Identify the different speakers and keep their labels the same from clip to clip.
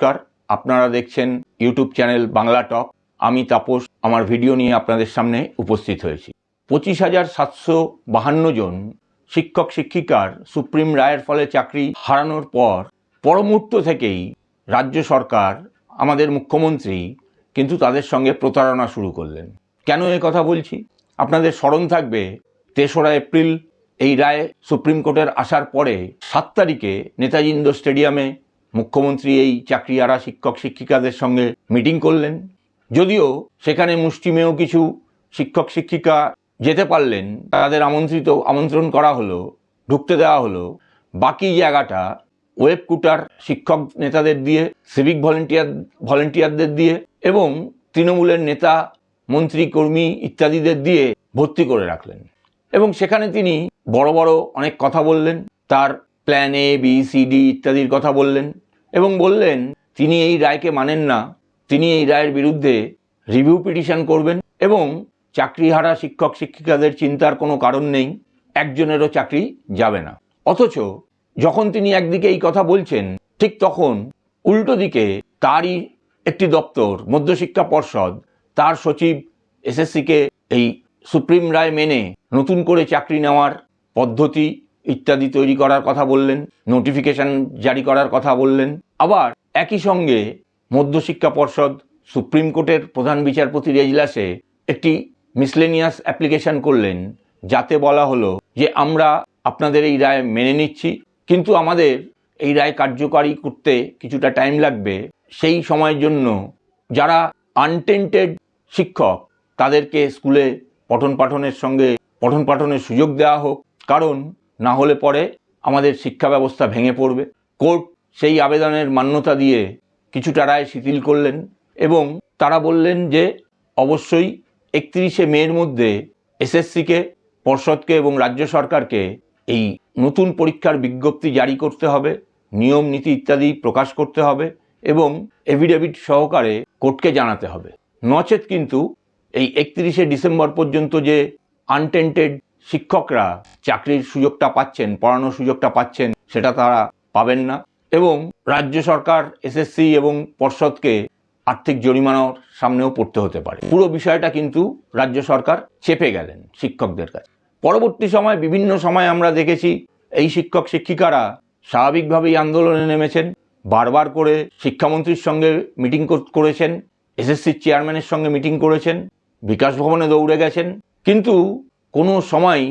Speaker 1: নমস্কার। আপনারা দেখছেন ইউটিউব চ্যানেল বাংলা টক। আমি তাপস, আমার ভিডিও নিয়ে আপনাদের সামনে উপস্থিত হয়েছি। পঁচিশ হাজার সাতশো বাহান্ন জন শিক্ষক, শিক্ষিকার সুপ্রিম রায়ের ফলে চাকরি হারানোর পর পরমুহূর্ত থেকেই রাজ্য সরকার, আমাদের মুখ্যমন্ত্রী কিন্তু তাদের সঙ্গে প্রতারণা শুরু করলেন। কেন এ কথা বলছি? আপনাদের স্মরণ থাকবে, তেসরা এপ্রিল এই রায় সুপ্রিম কোর্টের আসার পরে সাত তারিখে নেতাজি ইন্ডোর স্টেডিয়ামে মুখ্যমন্ত্রী এই চাকরিয়ারা শিক্ষক শিক্ষিকাদের সঙ্গে মিটিং করলেন। যদিও সেখানে মুষ্টিমেয় কিছু শিক্ষক শিক্ষিকা যেতে পারলেন, তাদের আমন্ত্রিত, আমন্ত্রণ করা হলো, ঢুকতে দেওয়া হলো। বাকি জায়গাটা ওয়েব কুটার শিক্ষক নেতাদের দিয়ে, সিভিক ভলেন্টিয়ার, ভলেন্টিয়ারদের দিয়ে এবং তৃণমূলের নেতা, মন্ত্রী, কর্মী ইত্যাদিদের দিয়ে ভর্তি করে রাখলেন। এবং সেখানে তিনি বড় বড় অনেক কথা বললেন। তার plan A B C D ইত্যাদির কথা বললেন এবং বললেন, তিনি এই রায়কে মানেন না। তিনি এই রায়ের বিরুদ্ধে রিভিউ পিটিশন করবেন এবং চাকরিহারা শিক্ষক শিক্ষিকাদের চিন্তার কোনো কারণ নেই। একজনেরও চাকরি যাবে না। অথচ যখন তিনি একদিকে এই কথা বলছেন, ঠিক তখন উল্টো দিকে তারই একটি দপ্তর মধ্যশিক্ষা পর্ষদ, তার সচিব এসএসসিকে এই সুপ্রিম রায় মেনে নতুন করে চাকরি নেওয়ার পদ্ধতি ইত্যাদি তৈরি করার কথা বললেন নোটিফিকেশন জারি করার কথা বললেন। আবার একই সঙ্গে মধ্যশিক্ষা পর্ষদ, সুপ্রিম কোর্টের প্রধান বিচারপতির এজলাসে একটি মিসলেনিয়াস অ্যাপ্লিকেশন করলেন, যাতে বলা হলো যে আমরা আপনাদের এই রায় মেনে নিচ্ছি, কিন্তু আমাদের এই রায় কার্যকারী করতে কিছুটা টাইম লাগবে। সেই সময়ের জন্য যারা আনটেন্টেড শিক্ষক, তাদেরকে স্কুলে পঠন পাঠনের সঙ্গে পঠন পাঠনের সুযোগ দেওয়া হোক। কারণ না হলে পরে আমাদের শিক্ষা ব্যবস্থা ভেঙে পড়বে। কোর্ট সেই আবেদনের মান্যতা দিয়ে কিছুটা রায় শিথিল করলেন এবং তারা বললেন যে অবশ্যই একত্রিশে মের মধ্যে এসএসসিকে, পর্ষদকে এবং রাজ্য সরকারকে এই নতুন পরীক্ষার বিজ্ঞপ্তি জারি করতে হবে, নিয়ম, নীতি ইত্যাদি প্রকাশ করতে হবে এবং এভিডেভিট সহকারে কোর্টকে জানাতে হবে। নচেত কিন্তু এই একত্রিশে ডিসেম্বর পর্যন্ত যে আনটেন্টেড শিক্ষকরা চাকরির সুযোগটা পাচ্ছেন, পড়ানোর সুযোগটা পাচ্ছেন, সেটা তারা পাবেন না। এবং রাজ্য সরকার, এসএসসি এবং পর্ষদকে আর্থিক জরিমানার সামনেও পড়তে হতে পারে। পুরো বিষয়টা কিন্তু রাজ্য সরকার চেপে গেলেন শিক্ষকদের কাছে। পরবর্তী সময়, বিভিন্ন সময় আমরা দেখেছি, এই শিক্ষক শিক্ষিকারা স্বাভাবিকভাবেই আন্দোলনে নেমেছেন, বারবার করে শিক্ষামন্ত্রীর সঙ্গে মিটিং করেছেন, এসএসসির চেয়ারম্যানের সঙ্গে মিটিং করেছেন, বিকাশ ভবনে দৌড়ে গেছেন। কিন্তু কোনো সময়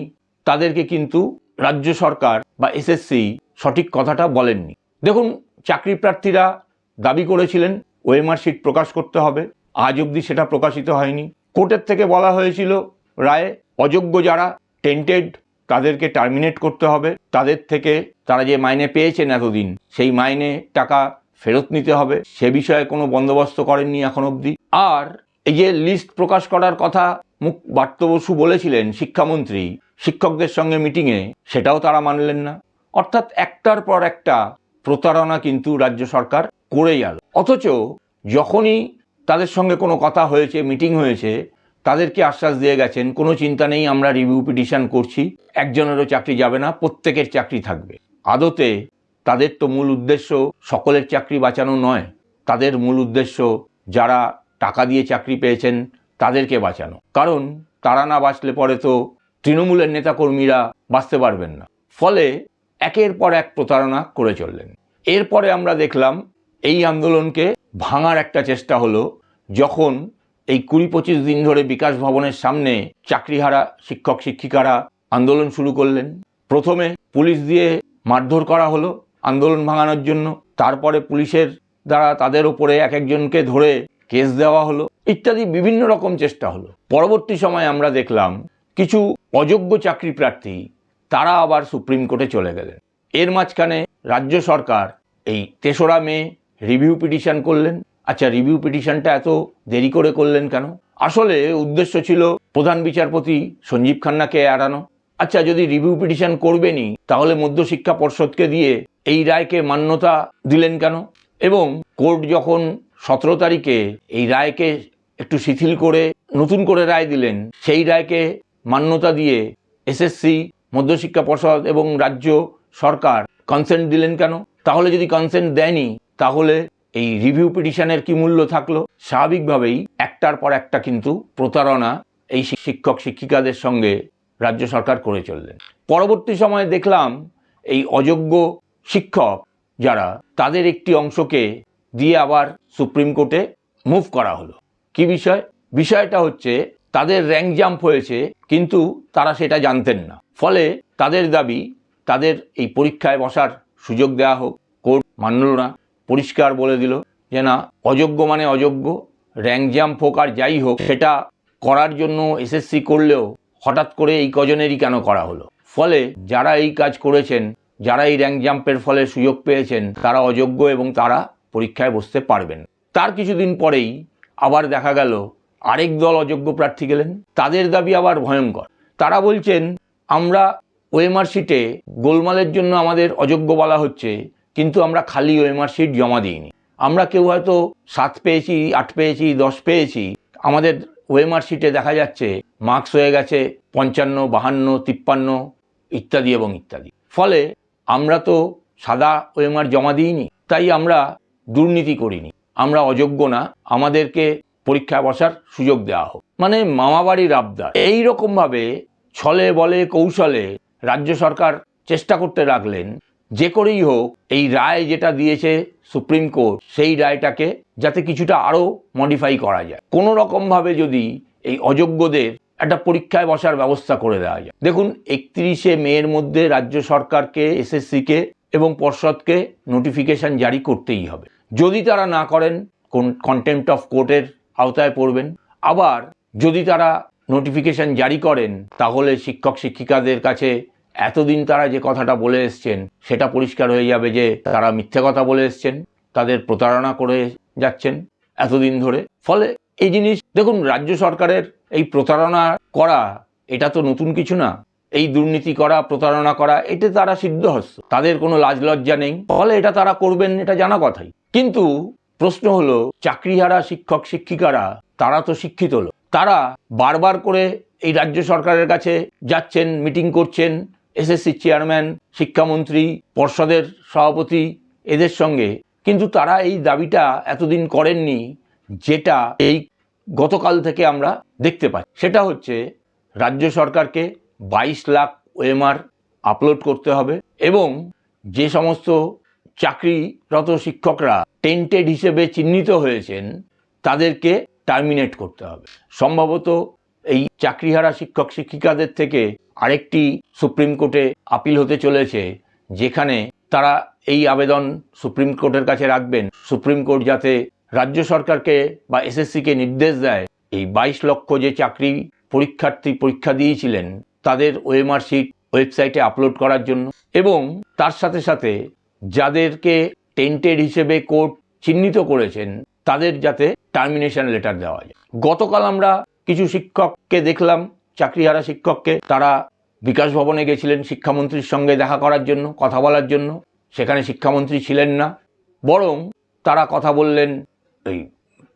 Speaker 1: তাদেরকে কিন্তু রাজ্য সরকার বা এসএসসি সঠিক কথাটা বলেননি। দেখুন, চাকরি প্রার্থীরা দাবি করেছিলেন ওএমআর শিট প্রকাশ করতে হবে। আজ অবধি সেটা প্রকাশিত হয়নি। কোর্টের থেকে বলা হয়েছিল, রায়ে অযোগ্য যারা টেন্টেড, তাদেরকে টার্মিনেট করতে হবে। তাদের থেকে তারা যে মাইনে পেয়েছেন এতদিন, সেই মাইনে টাকা ফেরত নিতে হবে। সে বিষয়ে কোনো বন্দোবস্ত করেননি এখন অবধি। আর এই যে লিস্ট প্রকাশ করার কথা মুখ বার্ত বসু বলেছিলেন শিক্ষামন্ত্রী। শিক্ষকদের সঙ্গে মিটিংয়ে সেটাও তারা মানলেন না। অর্থাৎ একটার পর একটা প্রতারণা কিন্তু রাজ্য সরকার করে গেল অথচ যখনই তাদের সঙ্গে কোনো কথা হয়েছে মিটিং হয়েছে, তাদেরকে আশ্বাস দিয়ে গেছেন, কোনো চিন্তা নেই, আমরা রিভিউ পিটিশন করছি, একজনেরও চাকরি যাবে না, প্রত্যেকের চাকরি থাকবে। আদতে তাদের তো মূল উদ্দেশ্য সকলের চাকরি বাঁচানো নয়। তাদের মূল উদ্দেশ্য যারা টাকা দিয়ে চাকরি পেয়েছেন, তাদেরকে বাঁচানো। কারণ তারা না বাঁচলে পরে তো তৃণমূলের নেতাকর্মীরা বাঁচতে পারবেন না। ফলে একের পর এক প্রতারণা করে চললেন। এরপরে আমরা দেখলাম এই আন্দোলনকে ভাঙার একটা চেষ্টা হলো, যখন এই কুড়ি পঁচিশ দিন ধরে বিকাশ ভবনের সামনে চাকরিহারা, শিক্ষক, শিক্ষিকারা আন্দোলন শুরু করলেন। প্রথমে পুলিশ দিয়ে মারধর করা হলো আন্দোলন ভাঙানোর জন্য। তারপরে পুলিশের দ্বারা তাদের ওপরে এক একজনকে ধরে কেস দেওয়া হলো, ইত্যাদি বিভিন্ন রকম চেষ্টা হলো। পরবর্তী সময় আমরা দেখলাম, কিছু অযোগ্য চাকরি প্রার্থী, তারা আবার সুপ্রিম কোর্টে চলে গেলেন। এর মাঝখানে রাজ্য সরকার এই তেসরা মে রিভিউ পিটিশন করলেন। আচ্ছা রিভিউ পিটিশনটা এত দেরি করে করলেন কেন? আসলে উদ্দেশ্য ছিল প্রধান বিচারপতি সঞ্জীব খান্নাকে এড়ানো। আচ্ছা যদি রিভিউ পিটিশন করবেনই, তাহলে মধ্যশিক্ষা পর্ষদকে দিয়ে এই রায়কে মান্যতা দিলেন কেন? এবং কোর্ট যখন সতেরো তারিখে এই রায়কে একটু শিথিল করে, নতুন করে রায় দিলেন। সেই রায়কে মান্যতা দিয়ে এসএসসি, মধ্যশিক্ষা পর্ষদ এবং রাজ্য সরকার কনসেন্ট দিলেন কেন? তাহলে যদি কনসেন্ট দেয়নি, তাহলে এই রিভিউ পিটিশনের কি মূল্য থাকল? স্বাভাবিকভাবেই একটার পর একটা কিন্তু প্রতারণা এই শিক্ষক শিক্ষিকাদের সঙ্গে রাজ্য সরকার করে চললেন। পরবর্তী সময়ে দেখলাম এই অযোগ্য শিক্ষক যারা, তাদের একটি অংশকে দিয়ে আবার সুপ্রিম কোর্টে মুভ করা হলো। কি বিষয়? বিষয়টা হচ্ছে, তাদের র্যাঙ্ক জাম্প হয়েছে, কিন্তু তারা সেটা জানতেন না। ফলে তাদের দাবি, তাদের এই পরীক্ষায় বসার সুযোগ দেওয়া হোক, কোর্ট মানল না, পরিষ্কার বলে দিল যে না, অযোগ্য মানে অযোগ্য র্যাঙ্ক জাম্প হোক আর যাই হোক, সেটা করার জন্য এসএসসি করলেও হঠাৎ করে এই কজনেরই কেন করা হলো? ফলে যারা এই কাজ করেছেন, যারা এই র্যাঙ্ক জাম্পের ফলে সুযোগ পেয়েছেন, তারা অযোগ্য এবং তারা পরীক্ষায় বসতে পারবেন। তার কিছুদিন পরেই আবার দেখা গেল আরেক দল অযোগ্য প্রার্থী গেলেন। তাদের দাবি আবার ভয়ঙ্কর। তারা বলছেন, আমরা ওএমআর শিটে গোলমালের জন্য আমাদের অযোগ্য বলা হচ্ছে, কিন্তু আমরা খালি ওএমআর শিট জমা দিইনি। আমরা কেউ হয়তো সাত পেয়েছি, আট পেয়েছি, দশ পেয়েছি। আমাদের ওএমআর শিটে দেখা যাচ্ছে মার্কস হয়ে গেছে পঞ্চান্ন, বাহান্ন, তিপ্পান্ন, ইত্যাদি এবং ইত্যাদি। ফলে আমরা তো সাদা ওএমআর জমা দিইনি। তাই আমরা দুর্নীতি করিনি। আমরা অযোগ্য না, আমাদেরকে পরীক্ষায় বসার সুযোগ দেওয়া হোক। মানে মামাবাড়ির আবদার। এই রকমভাবে ছলে বলে কৌশলে রাজ্য সরকার চেষ্টা করতে রাখলেন যে করেই হোক, এই রায় যেটা দিয়েছে সুপ্রিম কোর্ট, সেই রায়টাকে যাতে কিছুটা আরও মডিফাই করা যায়। কোনো রকমভাবে যদি এই অযোগ্যদের একটা পরীক্ষায় বসার ব্যবস্থা করে দেওয়া যায়। দেখুন, একত্রিশে মেয়ের মধ্যে রাজ্য সরকারকে, এসএসসিকে এবং পর্ষদকে নোটিফিকেশন জারি করতেই হবে। যদি তারা না করেন, কোন কন্টেম্পট অফ কোর্টের আওতায় পড়বেন। আবার যদি তারা নোটিফিকেশন জারি করেন, তাহলে শিক্ষক শিক্ষিকাদের কাছে এতদিন তারা যে কথাটা বলে এসছেন, সেটা পরিষ্কার হয়ে যাবে যে তারা মিথ্যে কথা বলে এসছেন, তাদের প্রতারণা করে যাচ্ছেন এতদিন ধরে। ফলে এই জিনিস, দেখুন, রাজ্য সরকারের এই প্রতারণা করা, এটা তো নতুন কিছু না। এই দুর্নীতি করা, প্রতারণা করা, এতে তারা সিদ্ধহস্ত। তাদের কোনো লাজ লজ্জা নেই। ফলে এটা তারা করবেন, এটা জানা কথাই। কিন্তু প্রশ্ন হলো, চাকরিহারা শিক্ষক শিক্ষিকারা, তারা তো শিক্ষিত লোক। তারা বারবার করে এই রাজ্য সরকারের কাছে যাচ্ছেন, মিটিং করছেন এসএসসি চেয়ারম্যান, শিক্ষামন্ত্রী, পর্ষদের সভাপতি, এদের সঙ্গে। কিন্তু তারা এই দাবিটা এতদিন করেননি যেটা এই গতকাল থেকে আমরা দেখতে পাই। সেটা হচ্ছে, রাজ্য সরকারকে বাইশ লাখ ওএমআর আপলোড করতে হবে এবং যে সমস্ত চাকরিরত শিক্ষকরা টেন্টেড হিসেবে চিহ্নিত হয়েছেন, তাদেরকে টার্মিনেট করতে হবে। সম্ভবত এই চাকরিহারা শিক্ষক শিক্ষিকাদের থেকে আরেকটি সুপ্রিম কোর্টে আপিল হতে চলেছে, যেখানে তারা এই আবেদন সুপ্রিম কোর্টের কাছে রাখবেন। সুপ্রিম কোর্ট যাতে রাজ্য সরকারকে বা এসএসসিকে নির্দেশ দেয়, এই বাইশ লক্ষ যে চাকরি পরীক্ষার্থী পরীক্ষা দিয়েছিলেন, তাদের ওএমআর শিট ওয়েবসাইটে আপলোড করার জন্য। এবং তার সাথে সাথে যাদেরকে টেন্টেড হিসেবে কোর্ট চিহ্নিত করেছেন, তাদের যাতে টার্মিনেশন লেটার দেওয়া যায়। গতকাল আমরা কিছু শিক্ষককে দেখলাম, চাকরিহারা শিক্ষককে। তারা বিকাশ ভবনে গেছিলেন শিক্ষামন্ত্রীর সঙ্গে দেখা করার জন্য, কথা বলার জন্য। সেখানে শিক্ষামন্ত্রী ছিলেন না। বরং তারা কথা বললেন এই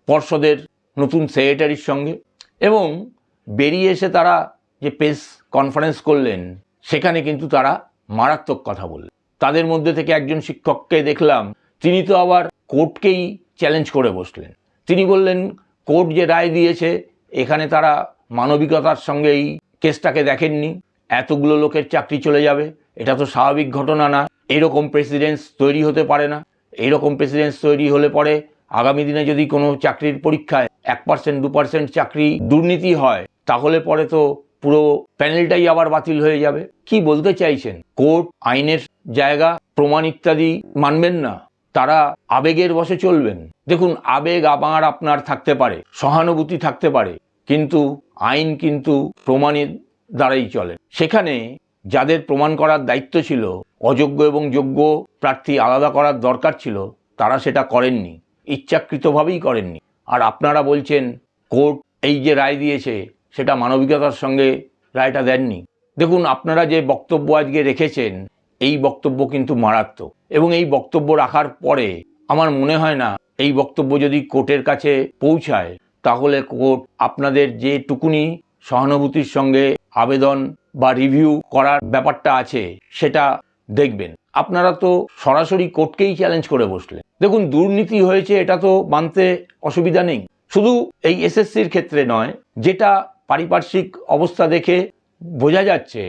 Speaker 1: পর্ষদের নতুন সেক্রেটারির সঙ্গে। এবং বেরিয়ে এসে তারা যে প্রেস কনফারেন্স করলেন, সেখানে কিন্তু তারা মারাত্মক কথা বললেন। তাদের মধ্যে থেকে একজন শিক্ষককে দেখলাম, তিনি তো আবার কোর্টকেই চ্যালেঞ্জ করে বসলেন। তিনি বললেন, কোর্ট যে রায় দিয়েছে, এখানে তারা মানবিকতার সঙ্গে এই কেসটাকে দেখেননি। এতগুলো লোকের চাকরি চলে যাবে, এটা তো স্বাভাবিক ঘটনা না। এরকম প্রেসিডেন্স তৈরি হতে পারে না। এইরকম প্রেসিডেন্স তৈরি হলে পরে আগামী দিনে যদি কোনো চাকরির পরীক্ষায় এক পার্সেন্ট দু পার্সেন্ট চাকরি দুর্নীতি হয়, তাহলে পরে তো পুরো প্যানেলটাই আবার বাতিল হয়ে যাবে। কি বলতে চাইছেন? কোর্ট আইনের জায়গা, প্রমাণ ইত্যাদি মানবেন না। তারা আবেগের বসে চলবেন। দেখুন, আবেগ আমার আপনার থাকতে পারে, সহানুভূতি থাকতে পারে, কিন্তু আইন কিন্তু প্রমাণের দ্বারাই চলে। সেখানে যাদের প্রমাণ করার দায়িত্ব ছিল, অযোগ্য এবং যোগ্য প্রার্থী আলাদা করার দরকার ছিল, তারা সেটা করেননি, ইচ্ছাকৃতভাবেই করেননি। আর আপনারা বলছেন, কোর্ট এই যে রায় দিয়েছে, সেটা মানবিকতার সঙ্গে রায়টা দেননি। দেখুন, আপনারা যে বক্তব্য আজকে রেখেছেন এই বক্তব্য কিন্তু মারাত্মক। এবং এই বক্তব্য রাখার পরে আমার মনে হয় না, এই বক্তব্য যদি কোর্টের কাছে পৌঁছায়, তাহলে কোর্ট আপনাদের যে টুকুনি সহানুভূতির সঙ্গে আবেদন বা রিভিউ করার ব্যাপারটা আছে, সেটা দেখবেন। আপনারা তো সরাসরি কোর্টকেই চ্যালেঞ্জ করে বসলেন। দেখুন, দুর্নীতি হয়েছে, এটা তো মানতে অসুবিধা নেই। শুধু এই এসএসসির ক্ষেত্রে নয়, যেটা পারিপার্শ্বিক অবস্থা দেখে বোঝা যাচ্ছে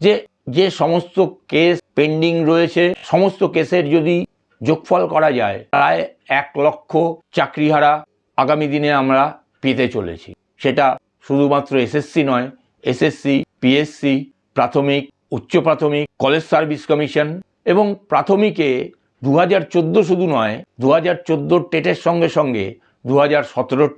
Speaker 1: যে যে সমস্ত কেস পেন্ডিং রয়েছে, সমস্ত কেসের যদি যোগফল করা যায়, প্রায় এক লক্ষ চাকরিহারা আগামী দিনে আমরা পেতে চলেছি। সেটা শুধুমাত্র এসএসসি নয়, এসএসসি, পিএসসি, প্রাথমিক, উচ্চ প্রাথমিক, কলেজ সার্ভিস কমিশন এবং প্রাথমিকে দু হাজার চোদ্দ শুধু নয় দু হাজার টেটের সঙ্গে সঙ্গে দু হাজার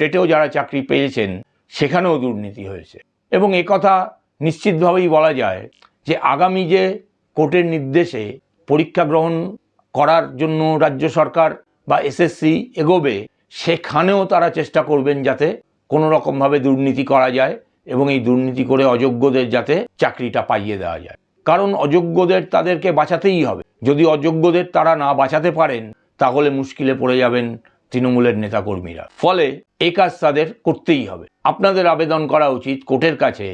Speaker 1: টেটেও যারা চাকরি পেয়েছেন, সেখানেও দুর্নীতি হয়েছে। এবং একথা নিশ্চিতভাবেই বলা যায় যে আগামী যে কোর্টের নির্দেশে পরীক্ষা গ্রহণ করার জন্য রাজ্য সরকার বা এসএসসি এগোবে, সেখানেও তারা চেষ্টা করবেন যাতে কোনো রকমভাবে দুর্নীতি করা যায় এবং এই দুর্নীতি করে অযোগ্যদের যাতে চাকরিটা পাইয়ে দেওয়া যায়। কারণ অযোগ্যদের তাদেরকে বাঁচাতেই হবে। যদি অযোগ্যদের তারা না বাঁচাতে পারেন, তাহলে মুশকিলে পড়ে যাবেন তৃণমূলের নেতাকর্মীরা। ফলে এ কাজ তাদের করতেই হবে। আপনাদের আবেদন করা উচিত কোর্টের কাছে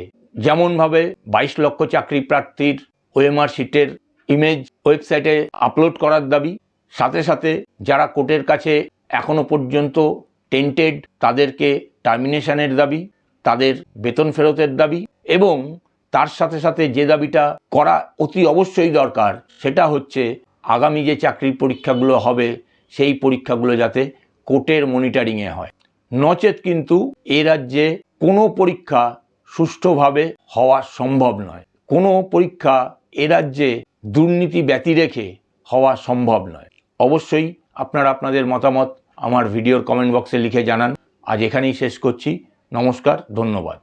Speaker 1: যেমনভাবে বাইশ লক্ষ চাকরি প্রার্থীর ওএমআর শিটের ইমেজ ওয়েবসাইটে আপলোড করার দাবি, সাথে সাথে যারা কোর্টের কাছে এখনও পর্যন্ত টেন্টেড তাদেরকে টার্মিনেশনের দাবি, তাদের বেতন ফেরতের দাবি এবং তার সাথে সাথে যে দাবিটা করা অতি অবশ্যই দরকার, সেটা হচ্ছে আগামী যে চাকরির পরীক্ষাগুলো হবে, সেই পরীক্ষাগুলো যাতে কোর্টের মনিটারিংয়ে হয়। নচেত কিন্তু এ রাজ্যে কোনো পরীক্ষা সুষ্ঠুভাবে হওয়া সম্ভব নয়। কোনো পরীক্ষা এ রাজ্যে দুর্নীতি ব্যতি রেখে হওয়া সম্ভব নয়। অবশ্যই আপনারা আপনাদের মতামত আমার ভিডিওর কমেন্ট বক্সে লিখে জানান। আজ এখানেই শেষ করছি। নমস্কার, ধন্যবাদ।